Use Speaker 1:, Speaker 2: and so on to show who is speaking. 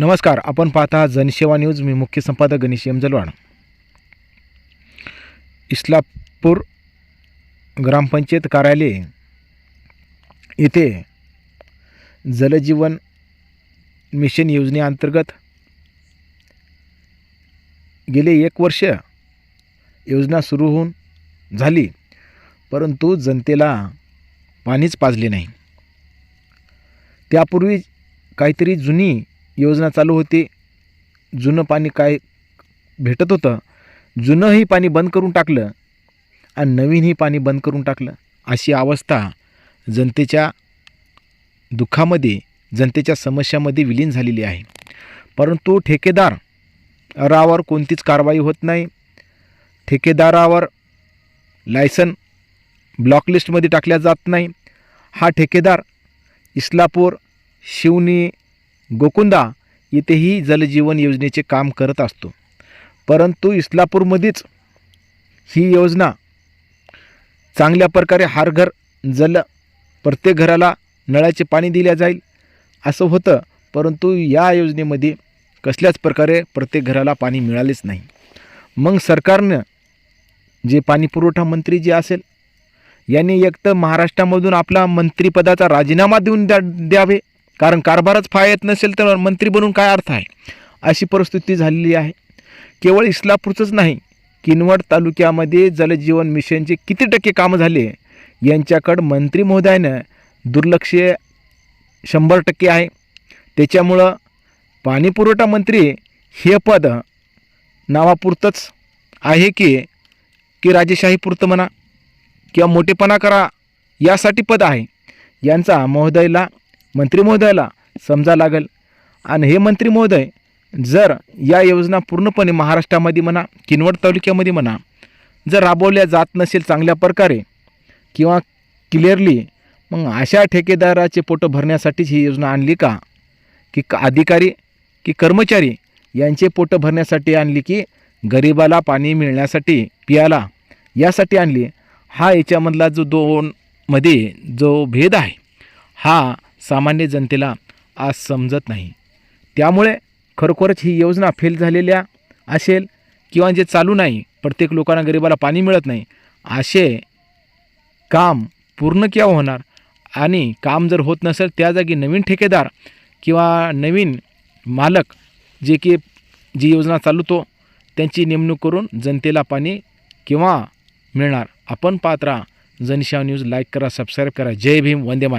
Speaker 1: नमस्कार आपण पाहता जनसेवा न्यूज. मी मुख्य संपादक गणेश यमजलवाड इस्लापूर ग्रामपंचायत कार्यालय येथे जलजीवन मिशन योजनेअंतर्गत गेले एक वर्ष योजना सुरू होऊन झाली परंतु जनतेला पाणीच पाजले नाही. त्यापूर्वी काहीतरी जुनी योजना चालू होती. जुनं पाणी काय भेटत होतं? जुनंही पाणी बंद करून टाकलं आणि नवीनही पाणी बंद करून टाकलं. अशी अवस्था जनतेच्या दुःखामध्ये जनतेच्या समस्यामध्ये विलीन झालेली आहे. परंतु ठेकेदार रावर कोणतीच कारवाई होत नाही. ठेकेदारावर लायसन ब्लॉकलिस्टमध्ये टाकल्या जात नाही. हा ठेकेदार इस्लापूर शिवनी गोकुंदा येथेही जलजीवन योजनेचे काम करत असतो. परंतु इस्लापूरमध्येच ही योजना चांगल्या प्रकारे हर घर जल प्रत्येक घराला नळाचे पाणी दिल्या जाईल असं होतं. परंतु या योजनेमध्ये कसल्याच प्रकारे प्रत्येक घराला पाणी मिळालेच नाही. मग सरकारनं जे पाणीपुरवठा मंत्री जे असेल यांनी एक तर महाराष्ट्रामधून आपला मंत्रिपदाचा राजीनामा देऊन द्या द्यावे. कारण कारभारच फायत नसेल तर मंत्री बनून काय अर्थ आहे? अशी परिस्थिती झालेली आहे. केवळ इस्लापूरचंच नाही किनवट तालुक्यामध्ये जलजीवन मिशनचे किती टक्के कामं झाले? यांच्याकडं मंत्री महोदयानं दुर्लक्ष शंभर टक्के आहे. त्याच्यामुळं पाणीपुरवठा मंत्री हे पद नावापुरतंच आहे की की राजेशाहीपुरतं म्हणा किंवा मोठेपणा करा यासाठी पद आहे. यांचा महोदयला मंत्री महोदयाला समजा लागेल. आणि हे मंत्री महोदय जर या योजना पूर्णपणे महाराष्ट्रामध्ये म्हणा किनवट तालुक्यामध्ये म्हणा जर राबवल्या जात नसेल चांगल्या प्रकारे किंवा क्लिअरली मग अशा ठेकेदाराचे पोटं भरण्यासाठीच ही योजना आणली का? की क- अधिकारी की कर्मचारी यांचे पोटं भरण्यासाठी आणली की गरिबाला पाणी मिळण्यासाठी पियाला? यासाठी आणली. हा याच्यामधला जो दोनमध्ये जो भेद आहे हा सामान्य जनतेला आज समजत नाही. त्यामुळे खरोखरच ही योजना फेल झालेल्या असेल किंवा जे चालू नाही प्रत्येक लोकांना गरिबाला पाणी मिळत नाही असे काम पूर्ण केव्हा होणार आणि काम जर होत नसेल त्या जागी नवीन ठेकेदार किंवा नवीन मालक जे की जी योजना चालवतो त्यांची नेमणूक करून जनतेला पाणी किंवा मिळणार. आपण पात्रा जनशाव जनशा न्यूज लाईक करा सबस्क्राईब करा. जय भीम वंदे मा